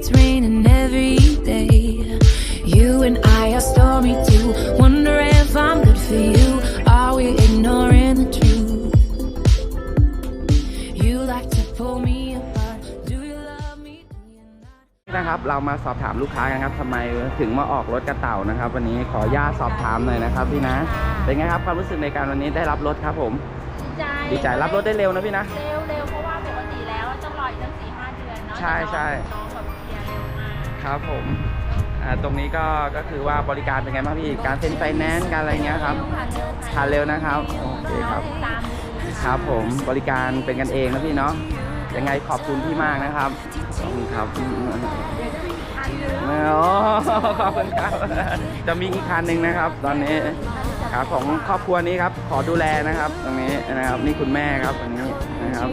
it's raining every day. You and I are stormy too. Wonder if I'm good for you. Are we ignoring the truth? You like to pull me apart. Do you love me? Do you not? นะครับเรามาสอบถามลูกค้ากันครับทำไมถึงมาออกรถกระเต่านะครับ วันนี้ขออนุญาตสอบถามหน่อยนะครับพี่นะเป็นไงครับความรู้สึกในการวันนี้ได้รับรถครับผม ดีใจดีใจรับรถได้เร็วนะพี่นะ เร็วเร็วเพราะว่าปกติแล้วต้องรออีกตั้งสี่ห้าเดือนเนาะใช่ใช่น้องแบบ ครับผมอ่าตรงนี้ก็ก็คือว่าบริการเป็นไงบ้างพี่การเซ็นไฟแนนซ์การอะไรเงี้ยครับผ่านเร็วนะครับโอเคครับครับผมบริการเป็นกันเองนะพี่เนาะยังไงขอบคุณพี่มากนะครับขอบคุณครับอ๋อขอบคุณครับจะมีอีกคันหนึ่งนะครับ ตอนนี้ครับของครอบครัวนี้ครับ ขอดูแลนะครับ ตรงนี้นะครับนี่คุณแม่ครับอันนี้นะครับ